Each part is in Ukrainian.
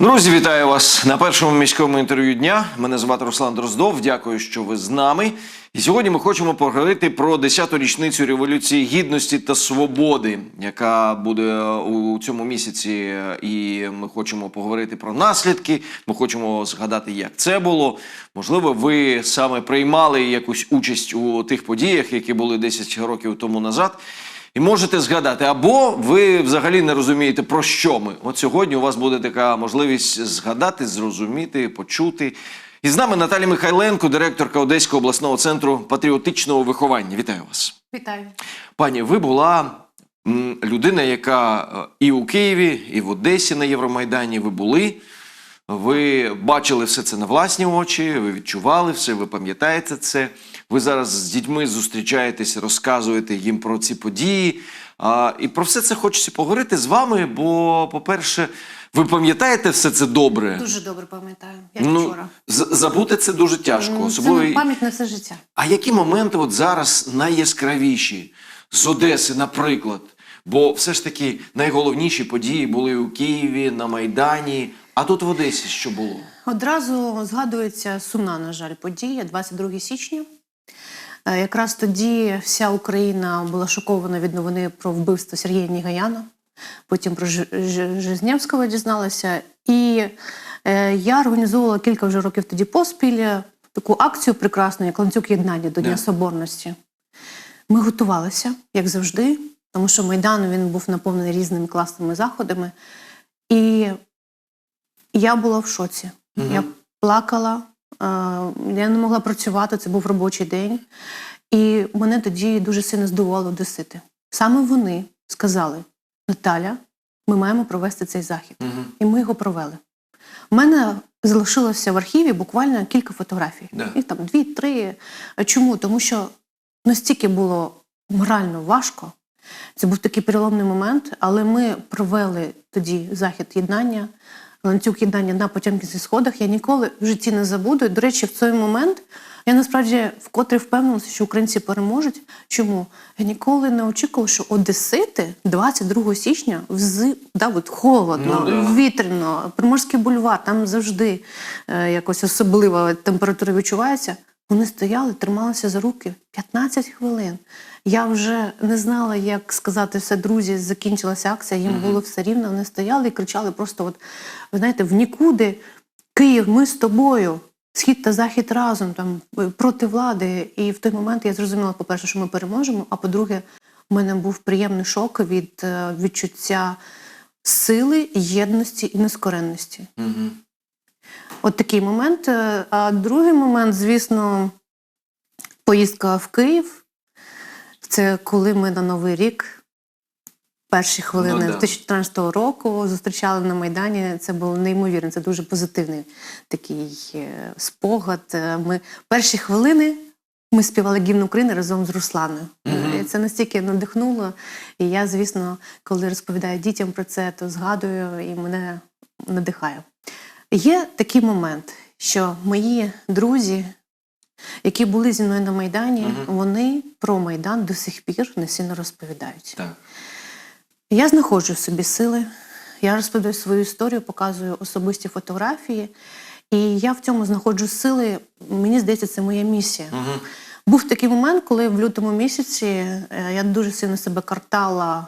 Друзі, вітаю вас на першому міському інтерв'ю дня. Мене звати Руслан Дроздов. Дякую, що ви з нами. І сьогодні ми хочемо поговорити про 10-ту річницю революції гідності та свободи, яка буде у цьому місяці. І ми хочемо поговорити про наслідки. Ми хочемо згадати, як це було. Можливо, ви саме приймали якусь участь у тих подіях, які були 10 років тому назад. І можете згадати, або ви взагалі не розумієте, про що ми. От сьогодні у вас буде така можливість згадати, зрозуміти, почути. І з нами Наталія Михайленко, директорка Одеського обласного центру патріотичного виховання. Вітаю вас. Вітаю. Пані, ви була людина, яка е, і у Києві, і в Одесі на Євромайдані ви були. Ви бачили все це на власні очі, ви відчували все, ви пам'ятаєте це. Ви зараз з дітьми зустрічаєтесь, розказуєте їм про ці події. А, і про все це хочеться поговорити з вами, бо, по-перше, ви пам'ятаєте все це добре. Дуже добре пам'ятаю, як ну, вчора. забути це дуже тяжко. Особливо... Це пам'ять на все життя. А які моменти от зараз найяскравіші з Одеси, наприклад? Бо все ж таки найголовніші події були у Києві, на Майдані. А тут в Одесі що було? Одразу згадується сумна, на жаль, подія 22 січня. Е, Якраз тоді вся Україна була шокована від новини про вбивство Сергія Нігаяна. Потім про Ж- Ж- дізналася. І е, я організовувала кілька вже років тоді поспіль е, таку акцію прекрасну, як ланцюг єднання до Дня Да. Соборності. Ми готувалися, як завжди, тому що Майдан він був наповнений різними класними заходами. І я була в шоці. Мгм. Я плакала, е, я не могла працювати, це був робочий день. І мене тоді дуже сильно здивувало одесити. Саме вони сказали: Наталя, ми маємо провести цей захід. Угу. І ми його провели. У мене залишилося в архіві буквально кілька фотографій. Да. Їх там дві-три. Чому? Тому що настільки було морально важко. Це був такий переломний момент, але ми провели тоді захід єднання, ланцюг їдання на Потьомкінських сходах. Я ніколи в житті не забуду. І, до речі, в цей момент я насправді вкотре впевнилася, що українці переможуть. Чому? Я ніколи не очікувала, що Одесити 22 січня вз... да, от холодно, Ну, да. вітряно, Приморський бульвар, там завжди е, якось особлива температура відчувається. Вони стояли, трималися за руки 15 хвилин. Я вже не знала, як сказати все, друзі, закінчилася акція, їм було все рівно. Вони стояли і кричали просто: от, ви знаєте, в нікуди Київ, ми з тобою. Схід та захід разом там е, проти влади. І в той момент я зрозуміла, по-перше, що ми переможемо. А по-друге, в мене був приємний шок від е, відчуття сили, єдності і нескоренності. Угу. От такий момент. Е, А другий момент, звісно, поїздка в Київ. Це коли ми на Новий рік, перші хвилини Ну да. 2014 року, зустрічали на Майдані. Це було неймовірно, це дуже позитивний такий е, спогад. Е, Ми перші хвилини. Ми співали гімн України разом з Русланою. Мгм. І Це настільки надихнуло. І я, звісно, коли розповідаю дітям про це, то згадую і мене надихає. Є такий момент, що мої друзі, які були зі мною на Майдані, Мгм. вони про Майдан до сих пір не сильно розповідають. Так. Я знаходжу в собі сили, я розповідаю свою історію, показую особисті фотографії, і я в цьому знаходжу сили. Мені здається, це моя місія. Угу. Був такий момент, коли в лютому місяці е, я дуже сильно себе картала.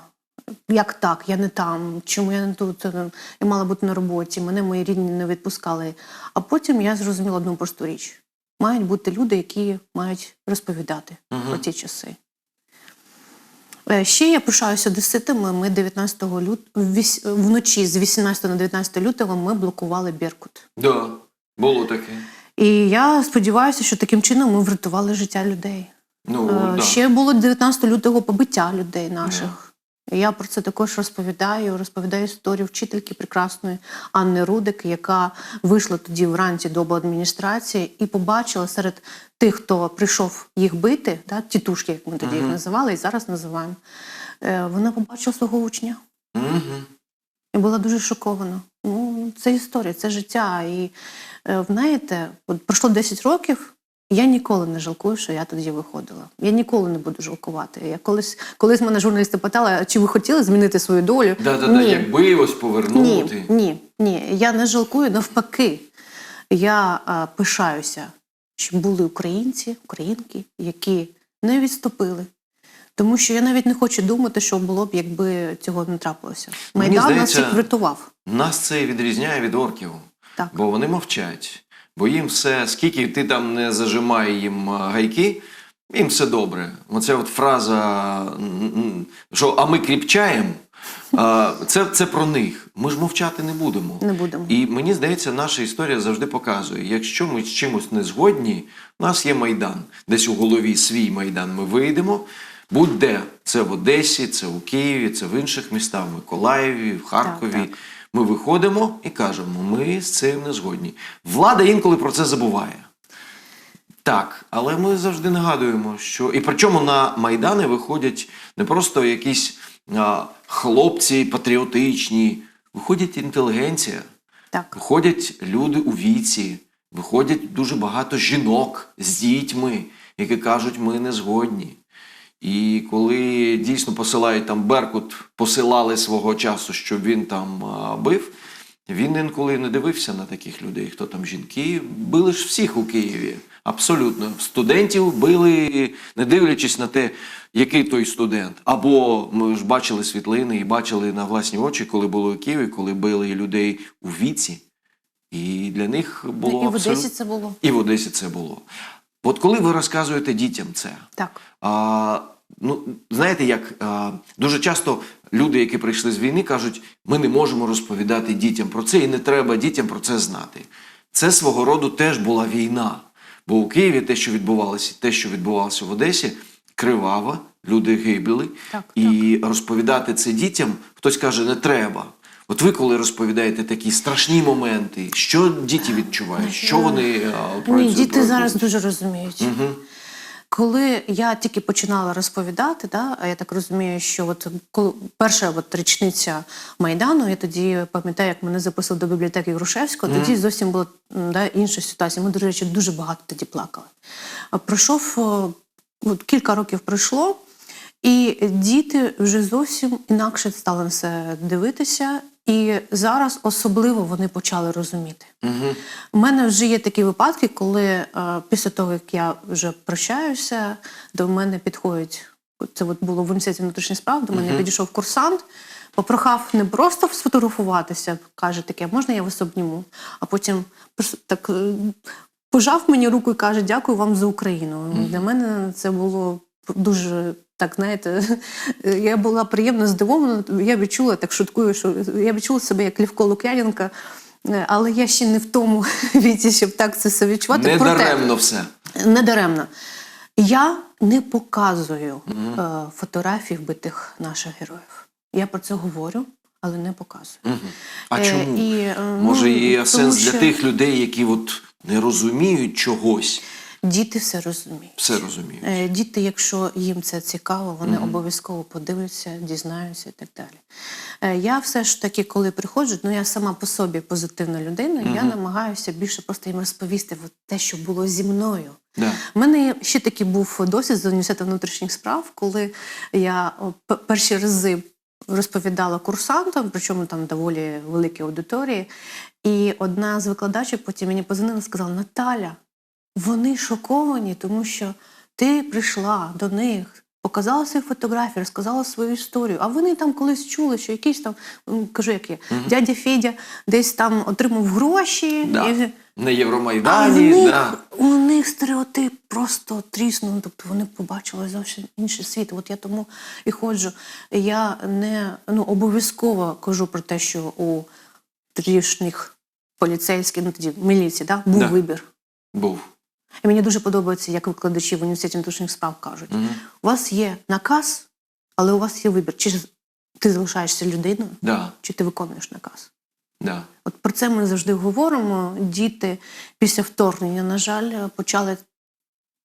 Як так, я не там, чому я не тут? Е, Я мала бути на роботі, мене мої рідні не відпускали. А потім я зрозуміла одну просту річ: мають бути люди, які мають розповідати Мгм. про ті часи. Е, Ще я пишаюся одеситами. Ми 19 лют... віс- вночі з 18 на 19 лютого ми блокували Беркут. Да, було таке. І я сподіваюся, що таким чином ми врятували життя людей. Ну, Е, да. Ще було 19 лютого побиття людей наших. Я про це також розповідаю. Розповідаю історію вчительки прекрасної Анни Рудик, яка вийшла тоді вранці до обладміністрації і побачила серед тих, хто прийшов їх бити, да, тітушки, як ми тоді їх називали, і зараз називаємо. е, Вона побачила свого учня і була дуже шокована. Ну, це історія, це життя. І е, знаєте, от пройшло 10 років, Я ніколи не жалкую, що я тоді виходила. Я ніколи не буду жалкувати. Я колись, колись мене журналісти питали, чи ви хотіли змінити свою долю? Да-да-да, якби ось повернути. Ні, ні, ні. Я не жалкую, навпаки. Я а, пишаюся, що були українці, українки, які не відступили. Тому що я навіть не хочу думати, що було б, якби цього не трапилося. Майдан нас здається, всіх врятував. Нас це відрізняє від орків. Так. Бо вони мовчать. Бо їм все, скільки ти там не зажимай їм гайки, їм все добре. Оця от фраза, що а ми кріпчаємо, це, це про них. Ми ж мовчати не будемо. Не будемо. І мені здається, наша історія завжди показує, якщо ми з чимось не згодні, у нас є майдан. Десь у голові свій майдан ми вийдемо. Будь-де це в Одесі, це у Києві, це в інших містах, в Миколаєві, в Харкові. Так, так. Ми виходимо і кажемо, ми з цим не згодні. Влада інколи про це забуває. Так, але ми завжди нагадуємо, що і причому на майдани виходять не просто якісь а, хлопці патріотичні, виходять інтелігенція, Так. виходять люди у віці, виходять дуже багато жінок з дітьми, які кажуть, ми не згодні. І коли дійсно посилають там Беркут, посилали свого часу, щоб він там а, бив. Він інколи не дивився на таких людей, хто там жінки. Били ж всіх у Києві. Абсолютно. Студентів били, не дивлячись на те, який той студент. Або ми ж бачили світлини і бачили на власні очі, коли були у Києві, коли били людей у віці. І для них було і в. Одесі це було. І в Одесі це було. От коли ви розказуєте дітям це, Так. а, ну, знаєте, як а, дуже часто люди, які прийшли з війни, кажуть, ми не можемо розповідати дітям про це, і не треба дітям про це знати. Це свого роду теж була війна. Бо у Києві те, що відбувалося, те, що відбувалося в Одесі, криваво, люди гибли. Так, і розповідати це дітям, хтось каже, не треба. От ви, коли розповідаєте такі страшні моменти, що діти відчувають, що вони про Ні, діти зараз дуже розуміють. Мгм. Коли я тільки починала розповідати, да, а я так розумію, що от коли перша от річниця Майдану, я тоді пам'ятаю, як мене записували до бібліотеки Грушевського, тоді зовсім була да, інша ситуація. Ми, до речі, дуже багато тоді плакали. Пройшов от кілька років пройшло, і діти вже зовсім інакше стали на це дивитися. І зараз особливо вони почали розуміти. Мгм. У мене вже є такі випадки, коли е, після того, як я вже прощаюся, до мене підходять. Це от було в університеті внутрішніх справ. До мене підійшов курсант, попрохав не просто сфотографуватися, каже таке, можна я вас обніму? А потім так е, пожав мені руку і каже, дякую вам за Україну. Для мене це було дуже. Так, знаєте, я була приємно здивована. Я відчула, так шуткую, що я відчула себе як Лівко Лук'яненка, Е, але я ще не в тому віці, щоб так це все відчувати. Не Проте, даремно все. не даремно. Я не показую е, фотографій вбитих наших героїв. Я про це говорю, але не показую. Мгм. А Е, чому? і, е, Може, ну, є тому сенс для тих людей, які от не розуміють чогось, Діти все розуміють. все розуміють. Е, Діти, якщо їм це цікаво, вони обов'язково подивляться, дізнаються і так далі. Е, Я все ж таки, коли приходжу, ну я сама по собі позитивна людина, я намагаюся більше просто їм розповісти от те, що було зі мною. Да. У мене ще такий був досвід з університету внутрішніх справ, коли я перші рази розповідала курсантам, причому там доволі великі аудиторії. І одна з викладачів потім мені позвонила і сказала: Наталя, вони шоковані, тому що ти прийшла до них, показала свої фотографії, розказала свою історію. А вони там колись чули, що якийсь там, кажу, як є, дядя Федя десь там отримав гроші. Да. І, На а в Євромайдані, них, да. у них стереотип просто тріснув, тобто вони побачили зовсім інший світ. От я тому і ходжу. Я не ну, обов'язково кажу про те, що у тодішніх поліцейських, ну тоді міліції, да, був Да. вибір. був. І мені дуже подобається, як викладачі в університеті внутрішніх справ кажуть: Мгм. у вас є наказ, але у вас є вибір. Чи ти залишаєшся людиною, Да, чи ти виконуєш наказ. да. От про це ми завжди говоримо. Діти після вторгнення, на жаль, почали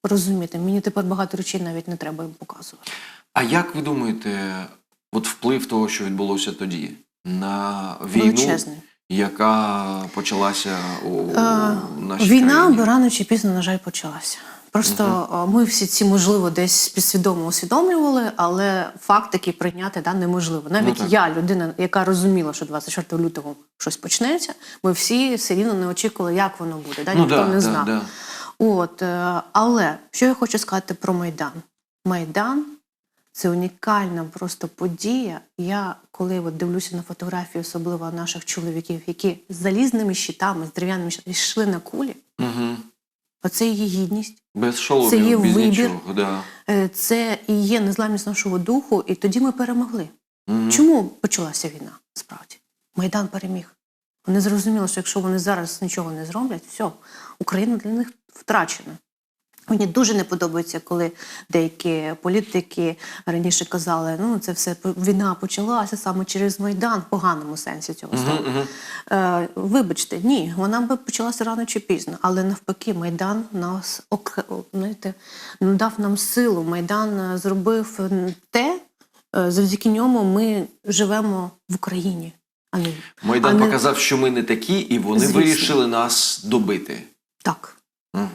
розуміти. Мені тепер багато речей навіть не треба їм показувати. А як ви думаєте, от вплив того, що відбулося тоді, на війну, Величезний. Яка почалася у Е, нашій Війна країні? би рано чи пізно, на жаль, почалася. Просто е, ми всі ці, можливо, десь підсвідомо усвідомлювали, але факт такий прийняти да, неможливо. Навіть Ну, я, людина, яка розуміла, що 24 лютого щось почнеться, ми всі все рівно не очікували, як воно буде. Да? Ну, Ніхто да, не да, знав. да. От, е, але що я хочу сказати про Майдан? Майдан це унікальна просто подія. Я коли от дивлюся на фотографії, особливо наших чоловіків, які з залізними щитами, з дерев'яними щитами йшли на кулі, Угу. оце її гідність. Без шоломів, Це є без вибір. нічого. Да. Е, Це і є незламність нашого духу, і тоді ми перемогли. Мгм. Чому почалася війна? Справді Майдан переміг. Вони зрозуміли, що якщо вони зараз нічого не зроблять, все, Україна для них втрачена. Мені дуже не подобається, коли деякі політики раніше казали, ну це все війна почалася саме через Майдан, в поганому сенсі цього слова. Мгм, мгм. Е, вибачте, ні, вона би почалася рано чи пізно, але навпаки, Майдан нас ок- знаєте, надав нам силу. Майдан е, зробив те, е, завдяки ньому ми живемо в Україні. А не Майдан а не- показав, що ми не такі, і вони Звісно. вирішили нас добити. так. Угу.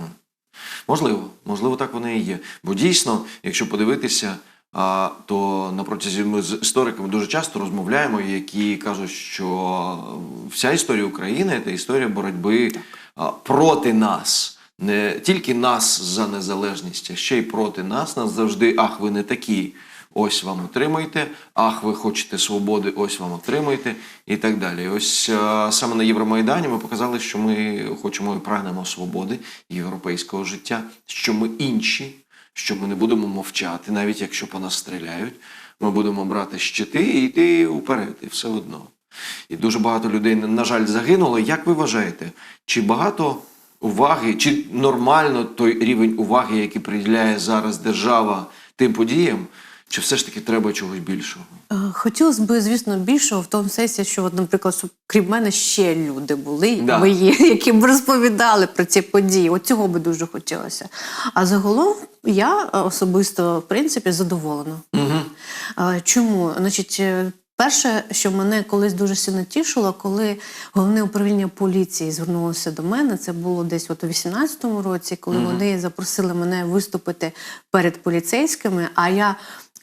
Можливо, можливо, так воно і є. Бо дійсно, якщо подивитися, то на протязі ми з істориками дуже часто розмовляємо, які кажуть, що вся історія України це історія боротьби проти нас. Не тільки нас за незалежність, а ще й проти нас. Нас завжди ах, ви не такі. Ось вам отримайте, ах, ви хочете свободи, ось вам отримайте, і так далі. Ось е, саме на Євромайдані ми показали, що ми хочемо і прагнемо свободи європейського життя, що ми інші, що ми не будемо мовчати, навіть якщо по нас стріляють. Ми будемо брати щити і йти уперед, і все одно. І дуже багато людей, на жаль, загинуло. Як ви вважаєте, чи багато уваги, чи нормально той рівень уваги, який приділяє зараз держава тим подіям, чи все ж таки треба чогось більшого? Е, Хотілося б, звісно, більшого в тому сенсі, що, наприклад, щоб, крім мене ще люди були, Да. мої, які б розповідали про ці події. От цього би дуже хотілося. А загалом я е, особисто, в принципі, задоволена. Угу. Чому? Значить, перше, що мене колись дуже сильно тішило, коли головне управління поліції звернулося до мене, це було десь от у 18-му році, коли вони запросили мене виступити перед поліцейськими, а я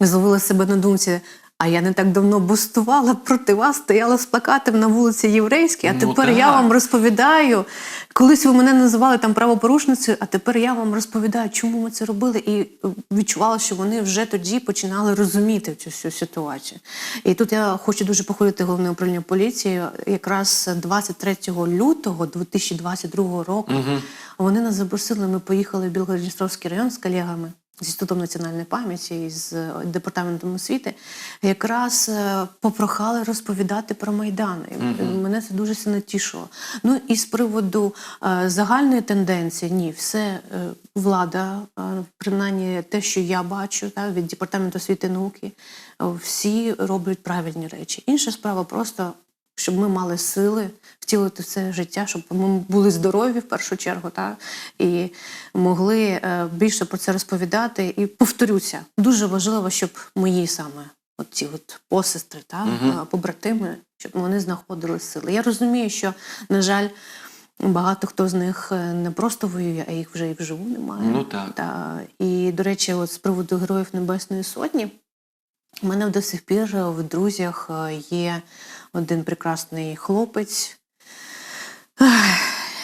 зловила себе на думці. А я не так давно бустувала проти вас, стояла з плакатом на вулиці Єврейській, а Ну, тепер я вам розповідаю. Колись ви мене називали там правопорушницею, а тепер я вам розповідаю, чому ми це робили, і відчувала, що вони вже тоді починали розуміти цю всю ситуацію. І тут я хочу дуже похвалити головне управління поліції. Якраз 23 лютого 2022 року вони нас запросили. Ми поїхали в Білгород-Дністровський район з колегами. З інститутом національної пам'яті і з е, департаментом освіти якраз е, попрохали розповідати про майдан. І Мене це дуже сильно тішило. Ну і з приводу е, загальної тенденції, ні, все влада, принаймні те, що я бачу, та, від департаменту освіти і науки, всі роблять правильні речі. Інша справа просто. Щоб ми мали сили втілити це життя, щоб ми були здорові в першу чергу, та і могли е, більше про це розповідати. І повторюся, дуже важливо, щоб мої саме от ці от посестри та е, побратими, щоб вони знаходили сили. Я розумію, що на жаль. Багато хто з них е, не просто воює, а їх вже і вживу немає. Ну, так. Та, і, до речі, от з приводу Героїв Небесної Сотні, у мене до сих пір в друзях є один прекрасний хлопець.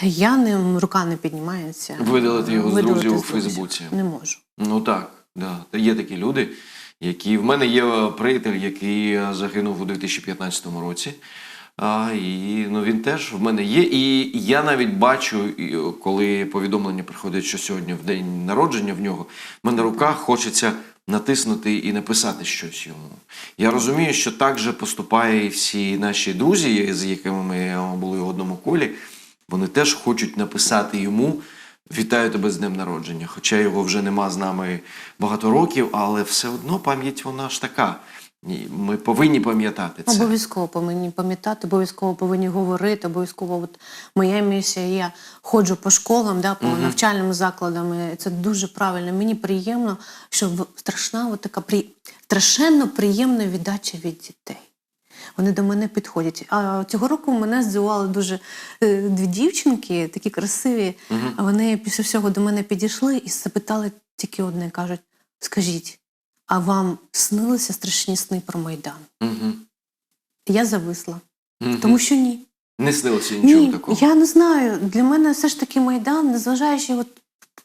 Я ним рука не піднімається. Видалити його з друзів у. Фейсбуці. Не можу. Ну так, да. Та Є такі люди, які в мене є приятель, який е, загинув у 2015 році. А, і ну, він теж в мене є. І я навіть бачу, коли повідомлення приходить, що сьогодні в день народження в нього, в мене рука хочеться натиснути і написати щось йому. Я розумію, що так же поступає і всі наші друзі, з якими ми були в одному колі. Вони теж хочуть написати йому Вітаю тебе з днем народження. Хоча його вже нема з нами багато років, але все одно пам'ять вона ж така. Ми повинні пам'ятати це. Обов'язково повинні пам'ятати, обов'язково повинні говорити. Обов'язково, от моя місія. Я ходжу по школам, да, по навчальним закладам. і Це дуже правильно. Мені приємно, що страшна от така при... страшенно приємна віддача від дітей. Вони до мене підходять. А цього року мене здивували дуже е, дві дівчинки, такі красиві. А Вони після всього до мене підійшли і запитали тільки одне: кажуть: скажіть, а вам снилися страшні сни про Майдан? Угу. Я зависла, Угу. тому що ні. Не снилося нічого Ні, такого. я не знаю. Для мене все ж таки Майдан, незважаючи от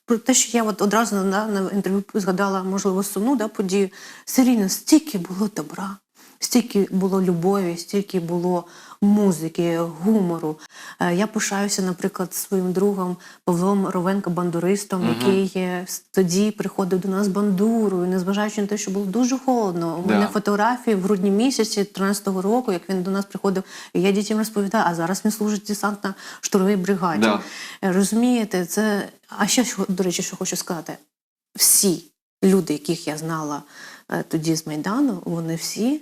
про те, що я от одразу на, на інтерв'ю згадала, можливо, сумну да, подію, все рівно стільки було добра, стільки було любові, стільки було музики, гумору. Е, Я пишаюся, наприклад, своїм другом Павлом Ровенко, бандуристом, який е, тоді приходив до нас бандурою, незважаючи на те, що було дуже холодно. У Да. мене фотографії в грудні місяці 13-го року, як він до нас приходив, і я дітям розповідаю, а зараз він служить десантно-штурмовій бригаді. Да. Е, Розумієте, це. А ще до речі, що хочу сказати: всі люди, яких я знала е, тоді з Майдану, вони всі.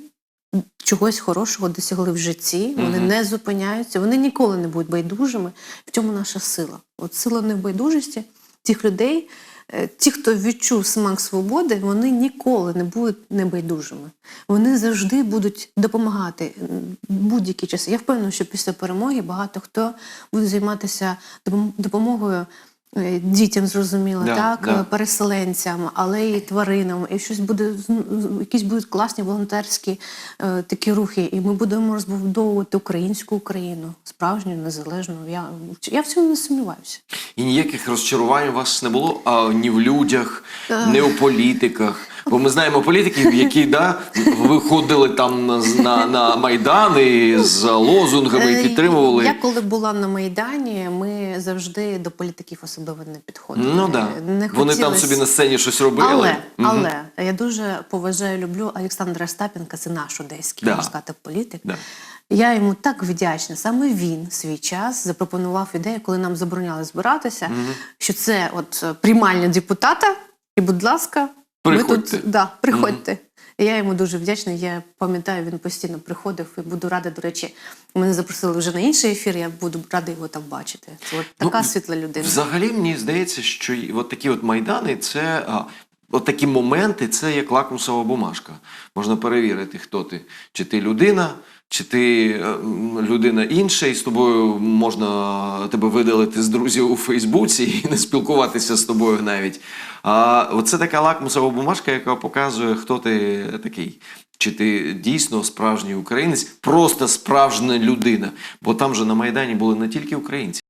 Чогось хорошого досягли в житті, вони Мгм. не зупиняються, вони ніколи не будуть байдужими. В цьому наша сила. От сила небайдужості тих людей, е, ті, хто відчув смак свободи, вони ніколи не будуть небайдужими. Вони завжди будуть допомагати будь-які часи. Я впевнена, що після перемоги багато хто буде займатися допомогою. Е, Дітям зрозуміло, Да, так да. е, переселенцям, але і тваринам, і щось буде якісь будуть класні волонтерські е, такі рухи, і ми будемо розбудовувати українську Україну, справжню, незалежну. Я, я в цьому не сумніваюся. І ніяких розчарувань у вас не було а, ні в людях, ні у політиках. Бо ми знаємо політиків, які да, виходили там на, на, на Майдан і з лозунгами і Е, підтримували. Я коли була на Майдані, ми завжди до політиків особливо не підходили. Ну да. не Вони там собі на сцені щось робили. Але, але я дуже поважаю, люблю Олександра Остапенка, це наш одеський, Да. можна сказати, політик. Да. Я йому так вдячна. Саме він свій час запропонував ідею, коли нам забороняли збиратися, що це от е, приймальня депутата, і, будь ласка, Приходьте. ми тут да, приходьте. І я йому дуже вдячна. Я пам'ятаю, він постійно приходив і буду рада, до речі, мене запросили вже на інший ефір. Я буду рада його там бачити. Це от така Ну, світла людина. Взагалі мені здається, що от такі от майдани це. А, От такі моменти це як лакмусова бумажка. Можна перевірити, хто ти. Чи ти людина, чи ти е, людина інша, і з тобою можна тебе видалити з друзів у Фейсбуці і не спілкуватися з тобою навіть. А оце така лакмусова бумажка, яка показує, хто ти такий. Чи ти дійсно справжній українець, просто справжня людина. Бо там же на Майдані були не тільки українці.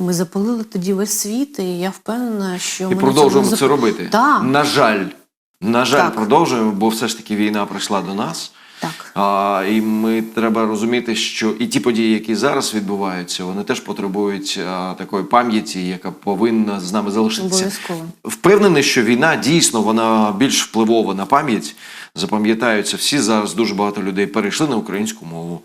Ми запалили тоді весь світ, і я впевнена, що І ми продовжуємо це зап- робити. Так. На жаль, на жаль, Так. продовжуємо, бо все ж таки війна прийшла до нас. Так. А, і ми треба розуміти, що і ті події, які зараз відбуваються, вони теж потребують а, такої пам'яті, яка повинна з нами залишитися. Обов'язково. Впевнений, що війна дійсно вона більш впливова на пам'ять. Запам'ятаються всі зараз. Дуже багато людей перейшли на українську мову,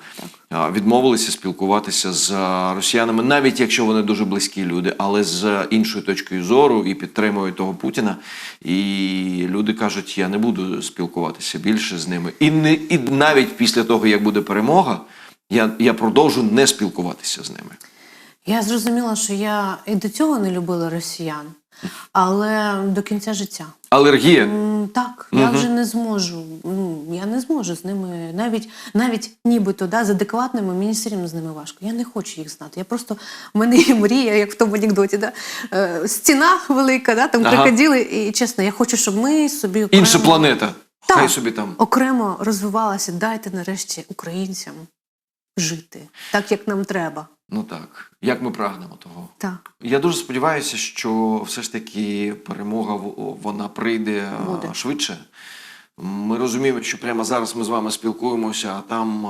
відмовилися спілкуватися з росіянами, навіть якщо вони дуже близькі люди, але з іншою точкою зору і підтримують того Путіна. І люди кажуть, я не буду спілкуватися більше з ними. І не і навіть після того, як буде перемога, я, я продовжу не спілкуватися з ними. Я зрозуміла, що я і до цього не любила росіян, але до кінця життя. Алергія. М, Так, я вже не зможу. Ну я не зможу з ними, навіть навіть нібито да, з адекватними, мені все рівно з ними важко. Я не хочу їх знати. Я просто в мене є мрія, як в тому анекдоті, да? е, стіна велика, да, там Ага. крокодили. І чесно, я хочу, щоб ми собі окремо, Інша планета. Так. Хай собі там. окремо розвивалася. Дайте нарешті українцям жити так, як нам треба. Ну так, як ми прагнемо того. Так. Я дуже сподіваюся, що все ж таки перемога вона прийде Буде. швидше. Ми розуміємо, що прямо зараз ми з вами спілкуємося, а там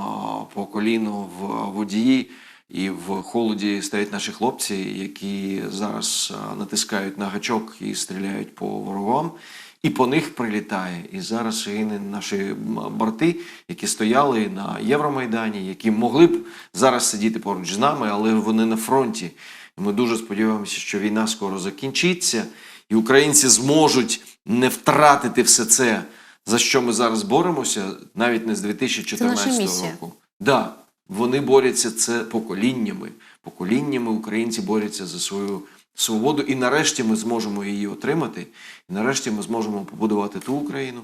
по коліну в водії і в холоді стоять наші хлопці, які зараз натискають на гачок і стріляють по ворогам. І по них прилітає. І зараз гине наші м, борти, які стояли на Євромайдані, які могли б зараз сидіти поруч з нами, але вони на фронті. Ми дуже сподіваємося, що війна скоро закінчиться, і українці зможуть не втратити все це, за що ми зараз боремося, навіть не з 2014 Це наша року. Да, вони борються це поколіннями. Поколіннями українці борються за свою свободу, і нарешті ми зможемо її отримати. І нарешті ми зможемо побудувати ту Україну,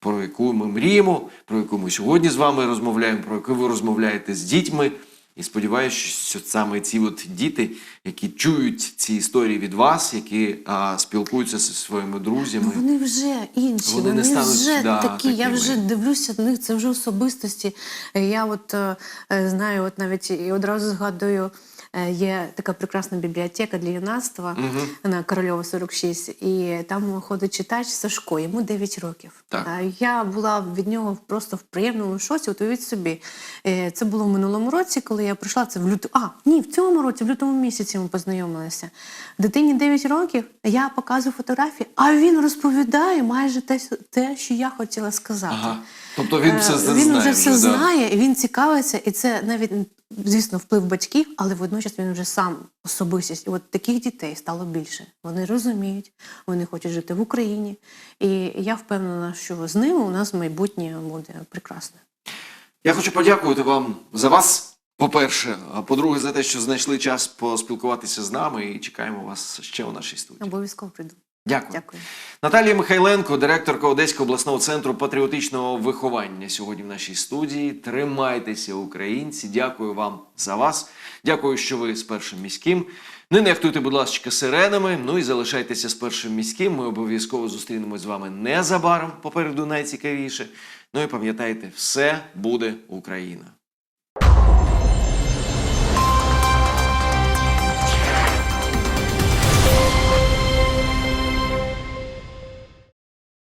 про яку ми мріємо, про яку ми сьогодні з вами розмовляємо, про яку ви розмовляєте з дітьми. І сподіваюся, що саме ці от діти, які чують ці історії від вас, які а, спілкуються зі своїми друзями. Ну, вони вже інші, Вони вони, не стануть, вже да, такі. Я вже дивлюся на них, це вже особистості. Я от е, знаю, от навіть і одразу згадую. Е, Є така прекрасна бібліотека для юнацтва на Корольова 46, і там ходить читач Сашко, йому 9 років. Так. Е, Я була від нього просто в приємному шоці. От уявіть собі, Е, це було в минулому році, коли я прийшла. Це в лютому. А, ні, в цьому році, в лютому місяці ми познайомилися. Дитині 9 років, я показую фотографії, а він розповідає майже те, те, що я хотіла сказати. Ага. Тобто він все Е, він знає. вже все знає, і він цікавиться, і це навіть звісно вплив батьків, але водночас він вже сам особистість. І от таких дітей стало більше. Вони розуміють, вони хочуть жити в Україні. І я впевнена, що з ними у нас майбутнє буде прекрасне. Я хочу подякувати вам за вас. По-перше, а по-друге, за те, що знайшли час поспілкуватися з нами і чекаємо вас ще у нашій студії. Обов'язково прийду. Дякую. Дякую. Наталія Михайленко, директорка Одеського обласного центру патріотичного виховання, сьогодні в нашій студії. Тримайтеся, українці. Дякую вам за вас. Дякую, що ви з першим міським. Не нехтуйте, будь ласка, сиренами. Ну і залишайтеся з першим міським. Ми обов'язково зустрінемось з вами незабаром. Попереду найцікавіше. Ну і пам'ятайте, все буде Україна.